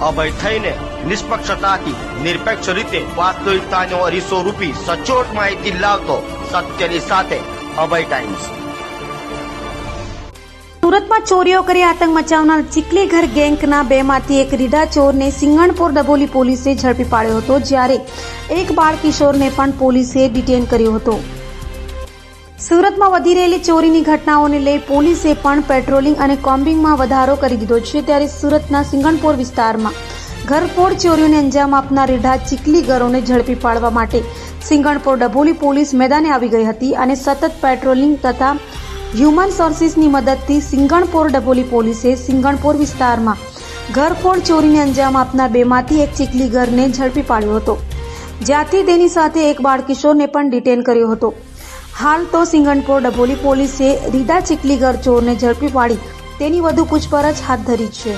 અભય થઈને નિષ્પક્ષતાથી, નિરપેક્ષ રીતે વાસ્તવિકતાનો અરીસો રૂપી સચોટ માહિતી લાવતો સત્યની સાથે અભય ટાઈમ્સ સુરતમાં ચોરીઓ કરી આતંક મચાવનાર ચીકલી ઘર ગેંગના બેમાંથી એક રીડા ચોરને સિંગણપુર ડબોલી પોલીસે ઝડપી પાડ્યો હતો, જ્યારે એક બાળ કિશોરને પણ પોલીસે ડિટેન કર્યો હતો. સુરતમાં વધી રહેલી ચોરીની ઘટનાઓને લઈ પોલીસે પણ પેટ્રોલિંગ અને કોમ્બિંગમાં વધારો કરી દીધો છે ત્યારે સુરતના સિંગણપોર વિસ્તારમાં ઘરફોડ ચોરીઓને અંજામ આપનાર ચીકલી ઘરોને ઝડપી પાડવા માટે સિંગણપોર ડભોલી પોલીસ મેદાને આવી ગઈ હતી અને સતત પેટ્રોલિંગ તથા હ્યુમન સોર્સિસની મદદથી સિંગણપોર ડભોલી પોલીસે સિંગણપોર વિસ્તારમાં ઘરફોડ ચોરીને અંજામ આપનાર બેમાંથી એક ચીકલી ઘરને ઝડપી પાડ્યો હતો. જ્યાંથી તેની સાથે એક બાળકિશોરને પણ ડિટેન કર્યો હતો. હાલ તો સિંગણપોર ડભોલી પોલીસે રીડા ચીકલીગર ચોરને ઝડપી પાડી તેની વધુ પૂછપરછ હાથ ધરી છે.